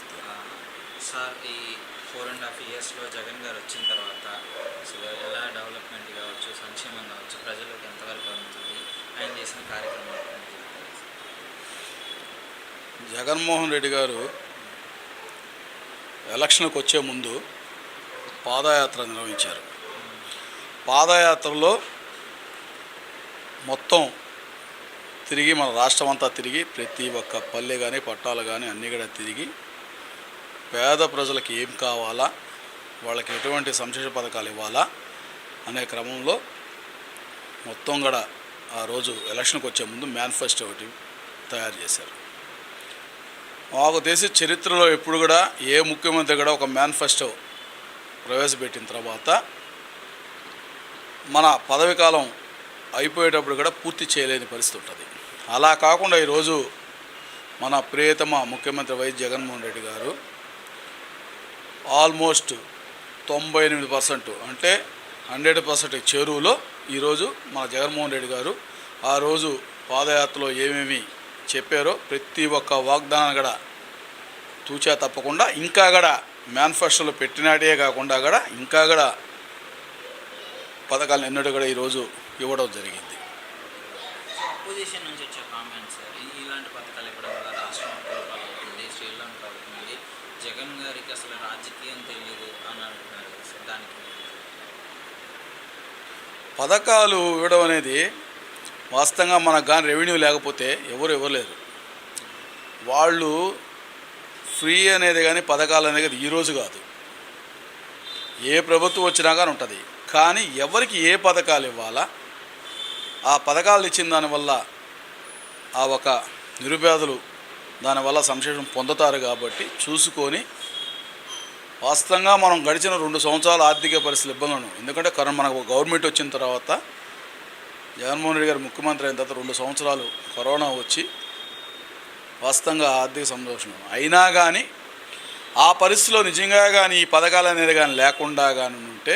నమస్తే సార్ ఈ four and half ఇయర్స్లో జగన్ గారు వచ్చిన తర్వాత అసలు ఎలా డెవలప్మెంట్ కావచ్చు సంక్షేమం కావచ్చు ప్రజలకు ఎంతవరకు అందుతుంది ఆయన చేసిన కార్యక్రమాలు? జగన్మోహన్ రెడ్డి గారు ఎలక్షన్కి వచ్చే ముందు పాదయాత్ర నిర్వహించారు పాదయాత్రలో మొత్తం తిరిగి మన రాష్ట్రం అంతా తిరిగి ప్రతి ఒక్క పల్లె కానీ పట్టాలు కానీ అన్నీ కూడా తిరిగి పేద ప్రజలకు ఏం కావాలా? వాళ్ళకి ఎటువంటి సంక్షేమ పథకాలు ఇవ్వాలా? అనే క్రమంలో మొత్తం కూడా ఆ రోజు ఎలక్షన్కి వచ్చే ముందు మేనిఫెస్టో ఒకటి తయారు చేశారు. మాకు దేశ చరిత్రలో ఎప్పుడు కూడా ఏ ముఖ్యమంత్రి కూడా ఒక మేనిఫెస్టో ప్రవేశపెట్టిన తర్వాత మన పదవి కాలం అయిపోయేటప్పుడు కూడా పూర్తి చేయలేని పరిస్థితి ఉంటుంది. అలా కాకుండా ఈరోజు మన ప్రియతమ ముఖ్యమంత్రి వైఎస్ జగన్మోహన్ రెడ్డి గారు ఆల్మోస్ట్ తొంభై ఎనిమిది పర్సెంట్. అంటే హండ్రెడ్ పర్సెంట్ చేరువులో ఈరోజు మన జగన్మోహన్ రెడ్డి గారు ఆ రోజు పాదయాత్రలో ఏమేమి చెప్పారో ప్రతి ఒక్క వాగ్దానం కూడా తూచా తప్పకుండా. ఇంకా కూడా మేనిఫెస్టోలో పెట్టినాడే కాకుండా కూడా ఇంకా కూడా పథకాలను ఎన్నడూ కూడా ఈరోజు ఇవ్వడం జరిగింది సో అపోజిషన్ నుంచి వచ్చే కామెంట్స్ సార్ ఈ- ఇలాంటి పథకాలు ఇవ్వడం వల్ల రాష్ట్రం అప్పులపాలు అవుతుంది శ్రీలంక అవుతుంది జగన్ గారికి అసలు రాజకీయం తెలియదు అని అంటున్నారు. దానికి పథకాలు ఇవ్వడం అనేది వాస్తవంగా మనకు కానీ రెవెన్యూ లేకపోతే ఎవరు ఇవ్వలేరు. వాళ్ళు ఫ్రీ అనేది కానీ పథకాలు అనేది ఈరోజు కాదు. ఏ ప్రభుత్వం వచ్చినా కానీ ఉంటుంది. కానీ ఎవరికి ఏ పథకాలు ఇవ్వాలా? ఆ పథకాలు ఇచ్చిన దానివల్ల ఆ ఒక నిరుపేదలు దానివల్ల సంక్షేమం పొందుతారు కాబట్టి చూసుకొని వాస్తవంగా మనం గడిచిన రెండు సంవత్సరాల ఆర్థిక పరిస్థితులు ఇబ్బందులు ఎందుకంటే కరోనా మనకు గవర్నమెంట్ వచ్చిన తర్వాత జగన్మోహన్ రెడ్డి గారు ముఖ్యమంత్రి అయిన తర్వాత రెండు సంవత్సరాలు కరోనా వచ్చి వాస్తవంగా ఆర్థిక సంతోషం. అయినా కానీ ఆ పరిస్థితిలో నిజంగా కానీ ఈ పథకాలు అనేది కానీ లేకుండా కానీ ఉంటే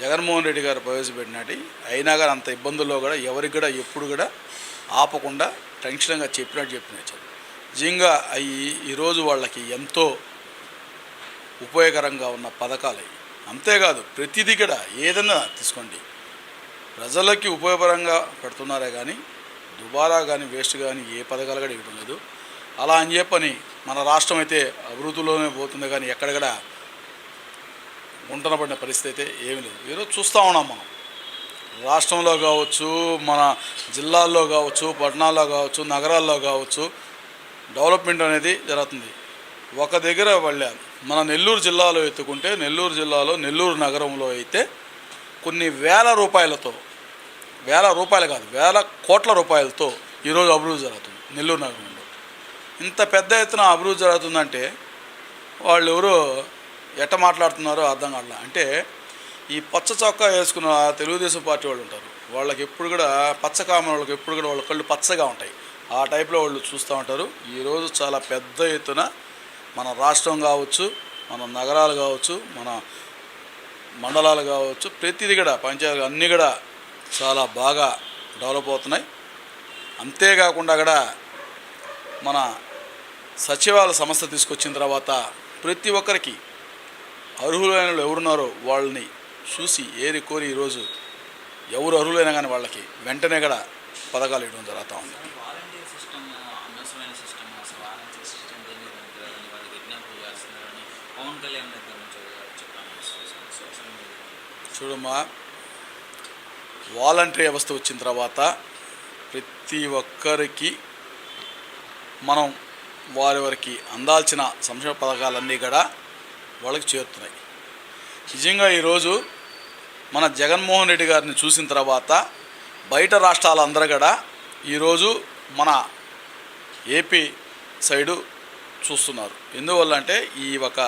జగన్మోహన్ రెడ్డి గారు ప్రవేశపెట్టినటి అయినా కానీ అంత ఇబ్బందుల్లో కూడా ఎవరికి కూడా ఎప్పుడు కూడా ఆపకుండా టెన్షన్గా చెప్పినట్టు చెప్పినట్టు నిజంగా అవి ఈరోజు వాళ్ళకి ఎంతో ఉపయోగకరంగా ఉన్న పథకాలు అంతేకాదు ప్రతిదీ కూడా ఏదైనా తీసుకోండి. ప్రజలకి ఉపయోగకరంగా పెడుతున్నారే కానీ దుబారా కానీ వేస్ట్ కానీ ఏ పథకాలు కూడా ఇవ్వడం లేదు. అలా అని చెప్పని మన రాష్ట్రం అయితే అభివృద్ధిలోనే పోతుంది కానీ ఎక్కడ కూడా గుంటన పడిన పరిస్థితి అయితే ఏమీ లేదు. ఈరోజు చూస్తూ ఉన్నాం మనం. రాష్ట్రంలో కావచ్చు మన జిల్లాల్లో కావచ్చు పట్టణాల్లో కావచ్చు నగరాల్లో కావచ్చు డెవలప్మెంట్ అనేది జరుగుతుంది. ఒక దగ్గర వెళ్ళాలి. మన నెల్లూరు జిల్లాలో ఎత్తుకుంటే నెల్లూరు జిల్లాలో నెల్లూరు నగరంలో అయితే కొన్ని వేల రూపాయలతో వేల రూపాయలు కాదు వేల కోట్ల రూపాయలతో ఈరోజు అభివృద్ధి జరుగుతుంది నెల్లూరు నగరంలో. ఇంత పెద్ద ఎత్తున అభివృద్ధి జరుగుతుందంటే వాళ్ళు ఎవరు ఎట్ట మాట్లాడుతున్నారో అర్థం కావట్లే. అంటే ఈ పచ్చ చొక్కా వేసుకున్న తెలుగుదేశం పార్టీ వాళ్ళు ఉంటారు. వాళ్ళకి ఎప్పుడు కూడా పచ్చకామన్ వాళ్ళకి ఎప్పుడు కూడా వాళ్ళ కళ్ళు పచ్చగా ఉంటాయి. ఆ టైప్లో వాళ్ళు చూస్తూ ఉంటారు. ఈరోజు చాలా పెద్ద ఎత్తున మన రాష్ట్రం కావచ్చు మన నగరాలు కావచ్చు మన మండలాలు కావచ్చు ప్రతిదీ కూడా పంచాయతీలు అన్నీ కూడా చాలా బాగా డెవలప్ అవుతున్నాయి. అంతేకాకుండా కూడా మన సచివాలయ సంస్థ తీసుకొచ్చిన తర్వాత ప్రతి ఒక్కరికి అర్హులైన వాళ్ళు ఎవరున్నారో వాళ్ళని చూసి ఏరి కోరి ఈరోజు ఎవరు అర్హులైనా కానీ వాళ్ళకి వెంటనే కూడా పథకాలు ఇవ్వడం జరుగుతూ ఉంది వాలంటీర్ సిస్టమ్ అనవసరమైన సిస్టమ్ అసలు వాలంటీర్ సిస్టమ్ దేని అని వాళ్ళకి విజ్ఞాపనలు చేస్తున్నారని పవన్ కళ్యాణ్ దగ్గర నుంచి చూడమ్మా వాలంటరీ వ్యవస్థ వచ్చిన తర్వాత ప్రతి ఒక్కరికి మనం వారి వారికి అందాల్సిన సంక్షేమ పథకాలన్నీ కూడా వాళ్ళకి చేరుతున్నాయి. నిజంగా ఈరోజు మన జగన్మోహన్ రెడ్డి గారిని చూసిన తర్వాత బయట రాష్ట్రాలందరూ కూడా ఈరోజు మన ఏపీ సైడు చూస్తున్నారు. ఎందువల్ల అంటే ఈ ఒక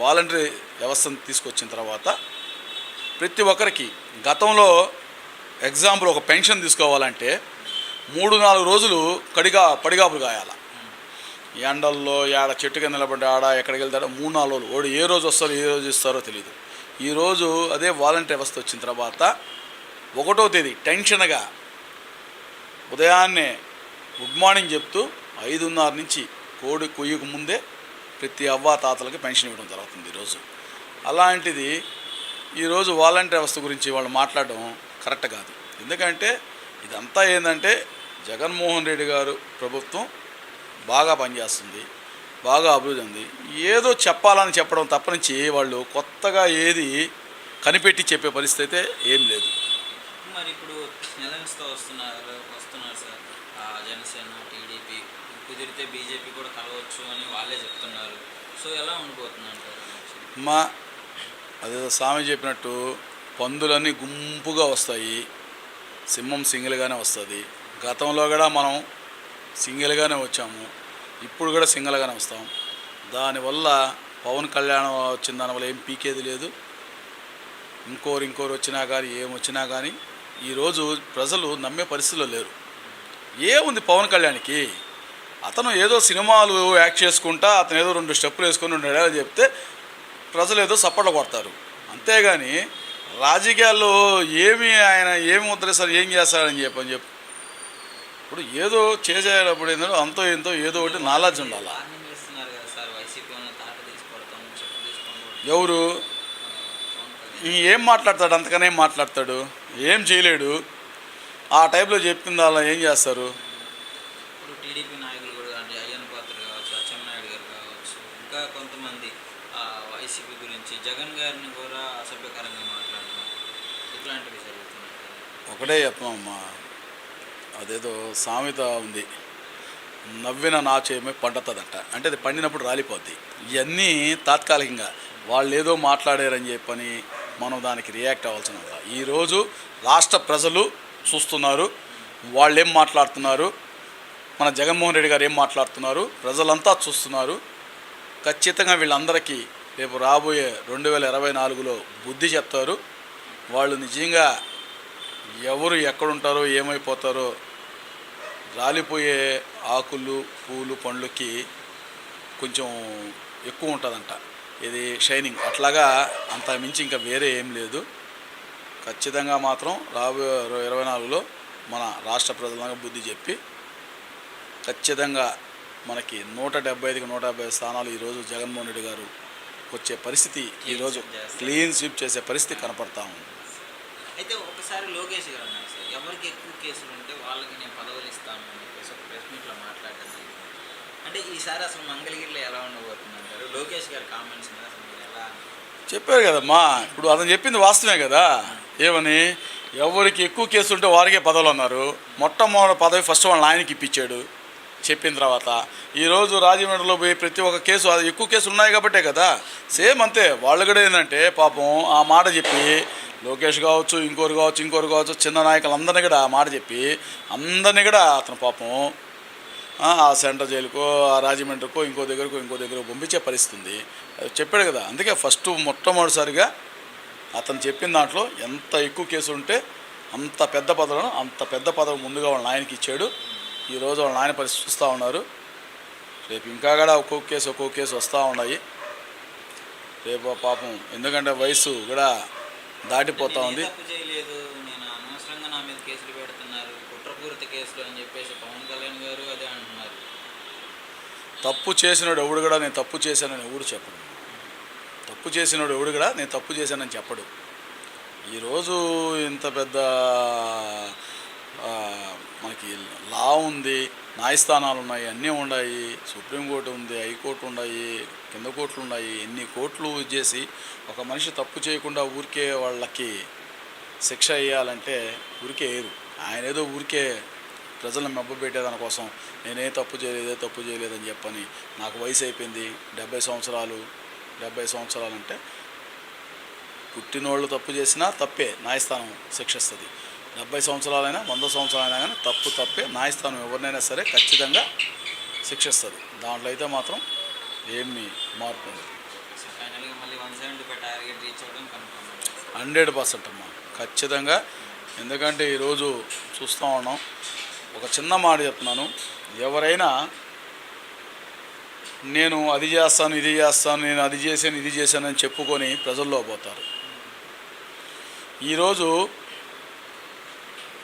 వాలంటరీ వ్యవస్థను తీసుకొచ్చిన తర్వాత ప్రతి ఒక్కరికి గతంలో ఎగ్జాంపుల్ ఒక పెన్షన్ తీసుకోవాలంటే మూడు నాలుగు రోజులు కడిగా పడిగాపులు కాయాల. ఎండల్లో ఆడ చెట్టు కింద నిలబడి ఆడ ఎక్కడికి వెళ్తాడో మూడు నాలుగు రోజులు. వాడు ఏ రోజు వస్తారో ఏ రోజు ఇస్తారో తెలియదు ఈరోజు అదే వాలంటీర్ వ్యవస్థ వచ్చిన తర్వాత ఒకటో తేదీ టెన్షన్గా ఉదయాన్నే గుడ్ మార్నింగ్ చెప్తూ ఐదున్నర నుంచి కోడి కొయ్యకు ముందే ప్రతి అవ్వ తాతలకి పెన్షన్ ఇవ్వడం జరుగుతుంది ఈరోజు. అలాంటిది ఈరోజు వాలంటీర్ వ్యవస్థ గురించి వాళ్ళు మాట్లాడడం కరెక్ట్ కాదు. ఎందుకంటే ఇదంతా ఏంటంటే జగన్మోహన్ రెడ్డి గారు ప్రభుత్వం బాగా పనిచేస్తుంది బాగా అభివృద్ధి ఉంది. ఏదో చెప్పాలని చెప్పడం తప్పనించి వాళ్ళు కొత్తగా ఏది కనిపెట్టి చెప్పే పరిస్థితి అయితే ఏం లేదు. మరి ఇప్పుడు వస్తున్నారు వస్తున్నారు సార్. జనసేన టీడీపీ కుదిరితే బీజేపీ కూడా కలవచ్చు అని వాళ్ళే చెప్తున్నారు. సో ఎలా ఉండిపోతుంది మా అదేదో స్వామి చెప్పినట్టు పందులన్నీ గుంపుగా వస్తాయి. సింహం సింగిల్గానే వస్తుంది. గతంలో కూడా మనం సింగిల్గానే వచ్చాము. ఇప్పుడు కూడా సింగిల్గానే వస్తాం. దానివల్ల పవన్ కళ్యాణ్ వచ్చిన దానివల్ల ఏం పీకేది లేదు. ఇంకోరు ఇంకోరు వచ్చినా కానీ ఏం వచ్చినా కానీ ఈరోజు ప్రజలు నమ్మే పరిస్థితిలో లేరు. ఏముంది పవన్ కళ్యాణ్కి? అతను ఏదో సినిమాలు యాక్ట్ చేసుకుంటా అతను ఏదో రెండు స్టెప్పులు వేసుకొని రెండు డైలాగులు చెప్తే ప్రజలు ఏదో సపోర్ట్ కొడతారు. అంతేగాని రాజకీయాల్లో ఏమి ఆయన ఏమి ముద్రేస్తారు ఏం చేస్తాడని చెప్పని చెప్పి. ఇప్పుడు ఏదో చేసేటప్పుడు ఏంటంటే అంతో ఎంతో ఏదో ఒకటి నాలెడ్జ్ ఉండాలి? ఎవరు? ఏం మాట్లాడతాడు? అంతకనే మాట్లాడతాడు? ఏం చేయలేడు? ఆ టైప్లో చెప్పింది అలా ఏం చేస్తారు? టీడీపీ నాయకులు కూడా అంటే అయ్యన్న పాత్ర కావచ్చు అచ్చెన్నాయుడు గారు కావచ్చు ఇంకా కొంతమంది వైసీపీ గురించి జగన్ గారిని కూడా అసభ్యకరంగా మాట్లాడడం ఇట్లాంటివి జరుగుతున్నాయి. ఒకటే చెప్పమ్మా అదేదో సామెత ఉంది. నవ్విన నాచేమే పండుతుందంట. అంటే అది పండినప్పుడు రాలిపోద్ది. ఇవన్నీ తాత్కాలికంగా వాళ్ళు ఏదో మాట్లాడారని చెప్పని మనం దానికి రియాక్ట్ అవ్వాల్సిన ఈరోజు రాష్ట్ర ప్రజలు చూస్తున్నారు వాళ్ళు ఏం మాట్లాడుతున్నారు మన జగన్మోహన్ రెడ్డి గారు ఏం మాట్లాడుతున్నారు? ప్రజలంతా చూస్తున్నారు. ఖచ్చితంగా వీళ్ళందరికీ రేపు రాబోయే రెండు వేల ఇరవై నాలుగులో బుద్ధి చెప్తారు. వాళ్ళు నిజంగా ఎవరు ఎక్కడుంటారో ఏమైపోతారో రాలిపోయే ఆకులు పూలు పండ్లకి కొంచెం ఎక్కువ ఉంటుందంట. ఇది షైనింగ్. అట్లాగా అంత మించి ఇంకా వేరే ఏం లేదు. ఖచ్చితంగా మాత్రం రాబోయే ఇరవై నాలుగులో మన రాష్ట్ర ప్రజలంగా బుద్ధి చెప్పి ఖచ్చితంగా మనకి నూట డెబ్బై ఐదుకి నూట డెబ్బై స్థానాలు ఈరోజు జగన్మోహన్ రెడ్డి గారు వచ్చే పరిస్థితి ఈరోజు. క్లీన్ స్వీప్ చేసే పరిస్థితి కనపడతా ఉంది. అయితే ఒకసారి లోకేష్ గారు అన్నారు సార్ ఎవరికి ఎక్కువ కేసులు ఉంటే వాళ్ళకి నేను పదవులు ఇస్తాను అని చెప్పేసి ఒక ప్రెస్ మీట్లో మాట్లాడడం. అంటే ఈసారి అసలు మంగళగిరిలో ఎలా ఉండబోతుంది అంటారు లోకేష్ గారి కామెంట్స్ మీద అసలు మీరు ఎలా చెప్పారు కదమ్మా ఇప్పుడు అతను చెప్పింది వాస్తవమే కదా. ఏమని? ఎవరికి ఎక్కువ కేసు ఉంటే వారికే పదవులు అన్నారు. మొట్టమొదటి పదవి ఫస్ట్ వాళ్ళ ఆయనకి ఇప్పించాడు. చెప్పిన తర్వాత ఈరోజు రాజమండ్రిలో పోయి ప్రతి ఒక్క కేసు అది ఎక్కువ కేసులు ఉన్నాయి కాబట్టే కదా? సేమ్ అంతే. వాళ్ళు కూడా ఏంటంటే పాపం ఆ మాట చెప్పి లోకేష్ కావచ్చు ఇంకోరు కావచ్చు ఇంకోరు కావచ్చు చిన్న నాయకులందరినీ కూడా ఆ మాట చెప్పి అందరినీ కూడా అతను పాపం ఆ సెంటర్ సెంట్రల్ జైలుకో ఆ రాజమండ్రికో ఇంకో దగ్గరకో ఇంకో దగ్గరకు పంపించే పరిస్థితుంది. చెప్పాడు కదా. అందుకే ఫస్ట్ మొట్టమొదటిసారిగా అతను చెప్పిన దాంట్లో ఎంత ఎక్కువ కేసు ఉంటే అంత పెద్ద పదవులను అంత పెద్ద పదవి ముందుగా వాళ్ళ ఆయనకి ఇచ్చాడు. ఈరోజు వాళ్ళ నాయన పరిస్థితి చూస్తూ ఉన్నారు. రేపు ఇంకా కూడా ఒక్కొక్క కేసు ఒక్కొక్క కేసు వస్తూ ఉన్నాయి. రేపు పాపం ఎందుకంటే వయసు కూడా దాటిపోతూ ఉంది. తప్పు చేసినాడు ఎవడు కూడా నేను తప్పు చేశానని ఎవడు చెప్పడు. తప్పు చేసినాడు ఎవడు కూడా నేను తప్పు చేశానని చెప్పడు. ఈరోజు ఇంత పెద్ద మనకి లా ఉంది న్యాయస్థానాలు ఉన్నాయి అన్నీ ఉన్నాయి సుప్రీంకోర్టు ఉంది హైకోర్టు ఉన్నాయి కింద కోర్టులు ఉన్నాయి ఎన్ని కోర్టులు చేసి ఒక మనిషి తప్పు చేయకుండా ఊరికే వాళ్ళకి శిక్ష వేయాలంటే ఊరికే వేరు ఆయన ఏదో ఊరికే ప్రజలను మెబ్బపెట్టేదాని కోసం నేనే తప్పు చేయలేదు ఏ తప్పు చేయలేదని చెప్పని నాకు వయసు అయిపోయింది డెబ్బై సంవత్సరాలు డెబ్బై సంవత్సరాలు అంటే పుట్టినోళ్ళు తప్పు చేసినా తప్పే న్యాయస్థానం శిక్షిస్తుంది. డెబ్బై సంవత్సరాలైనా వంద సంవత్సరాలైనా కానీ తప్పు తప్పే. న్యాయస్థానం ఎవరినైనా సరే ఖచ్చితంగా శిక్షిస్తుంది. దాంట్లో అయితే మాత్రం ఏమీ మార్పు హండ్రెడ్ పర్సెంట్ అమ్మా. ఖచ్చితంగా. ఎందుకంటే ఈరోజు చూస్తూ ఉన్నాం. ఒక చిన్న మాట చెప్తున్నాను. ఎవరైనా నేను అది చేస్తాను ఇది చేస్తాను నేను అది చేశాను ఇది చేశాను అని చెప్పుకొని ప్రజల్లో పోతారు. ఈరోజు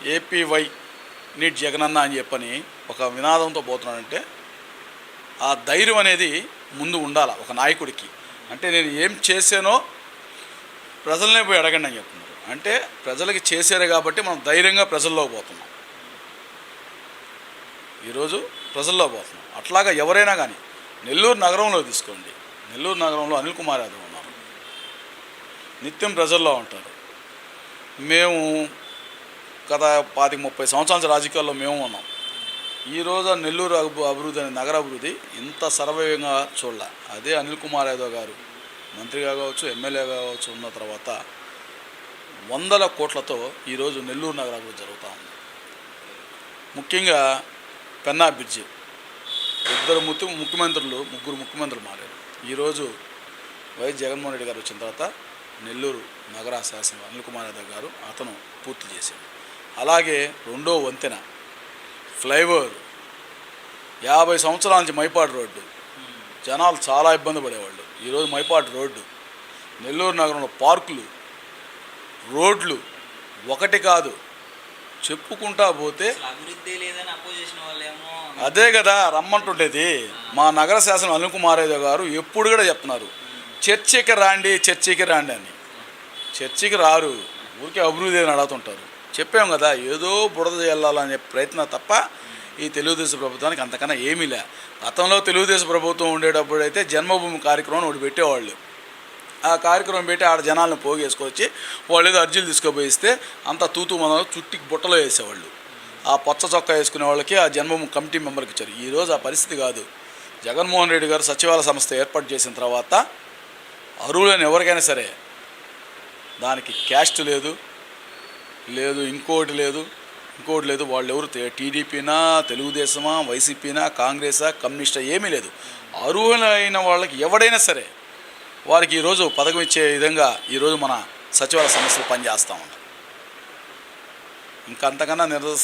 ఏపీవై నీట్ జగనన్న అని చెప్పని ఒక వినాదంతో పోతున్నాడంటే ఆ ధైర్యం అనేది ముందు ఉండాలి ఒక నాయకుడికి. అంటే నేను ఏం చేశానో ప్రజలనే పోయి అడగండి అని చెప్తున్నారు. అంటే ప్రజలకి చేశారు కాబట్టి మనం ధైర్యంగా ప్రజల్లో పోతున్నాం. ఈరోజు ప్రజల్లో పోతున్నాం. అట్లాగా ఎవరైనా కానీ నెల్లూరు నగరంలో తీసుకోండి. నెల్లూరు నగరంలో అనిల్ కుమార్ యాదవ్ ఉన్నారు. నిత్యం ప్రజల్లో ఉంటారు. మేము గత పాతిక ముప్పై సంవత్సరాల రాజకీయాల్లో మేము ఉన్నాం. ఈ రోజు నెల్లూరు అభి- అభివృద్ధి అనే నగర అభివృద్ధి ఇంత సర్వయంగా చూడాల. అదే అనిల్ కుమార్ యాదవ్ గారు మంత్రిగా కావచ్చు ఎమ్మెల్యేగా కావచ్చు ఉన్న తర్వాత వందల కోట్లతో ఈరోజు నెల్లూరు నగర అభివృద్ధి జరుగుతూ ఉంది. ముఖ్యంగా పెన్నా బ్రిడ్జి. ఇద్దరు ముత్తు ముఖ్యమంత్రులు ముగ్గురు ముఖ్యమంత్రులు మారారు. ఈరోజు వైఎస్ జగన్మోహన్ రెడ్డి గారు వచ్చిన తర్వాత నెల్లూరు నగర శాసన అనిల్ కుమార్ యాదవ్ గారు అతను పూర్తి చేశాడు అలాగే రెండో వంతెన ఫ్లైఓవర్. యాభై సంవత్సరాల నుంచి మైపాడు రోడ్డు. జనాలు చాలా ఇబ్బంది పడేవాళ్ళు. ఈరోజు మైపాడు రోడ్డు. నెల్లూరు నగరంలో పార్కులు రోడ్లు ఒకటి కాదు. చెప్పుకుంటా పోతే అదే కదా రమ్మంటుండేది. మా నగర శాసనం అనిల్ గారు ఎప్పుడు కూడా చెప్తున్నారు. చర్చికి రాండి చర్చికి రాండి అని. చర్చికి రారు. ఊరికే అభివృద్ధి అని అడుగుతుంటారు. చెప్పాం కదా ఏదో బుడద వెళ్ళాలనే ప్రయత్నం తప్ప ఈ తెలుగుదేశం ప్రభుత్వానికి అంతకన్నా ఏమీ లే. గతంలో తెలుగుదేశం ప్రభుత్వం ఉండేటప్పుడు అయితే జన్మభూమి కార్యక్రమం ఒకటి పెట్టేవాళ్ళు. ఆ కార్యక్రమం పెట్టి ఆడ జనాలను పోగేసుకొచ్చి వాళ్ళు ఏదో అర్జీలు తీసుకుపోయిస్తే అంత తూతు మనం చుట్టికి బుట్టలో వేసేవాళ్ళు. ఆ పచ్చ చొక్కా వేసుకునే వాళ్ళకి ఆ జన్మభూమి కమిటీ మెంబర్కి ఇచ్చారు. ఈరోజు ఆ పరిస్థితి కాదు. జగన్మోహన్ రెడ్డి గారు సచివాలయ సంస్థ ఏర్పాటు చేసిన తర్వాత అరువులను ఎవరికైనా సరే దానికి క్యాస్ట్ లేదు లేదు ఇంకోటి లేదు. ఇంకోటి లేదు వాళ్ళు ఎవరు టీడీపీనా తెలుగుదేశమా వైసీపీనా కాంగ్రెసా కమ్యూనిస్టా ఏమీ లేదు. అర్హులైన వాళ్ళకి ఎవడైనా సరే వారికి ఈరోజు పథకం ఇచ్చే విధంగా ఈరోజు మన సచివాలయ సమస్యలు పనిచేస్తూ ఉన్నాయి. ఇంకా అంతకన్నా నిరసన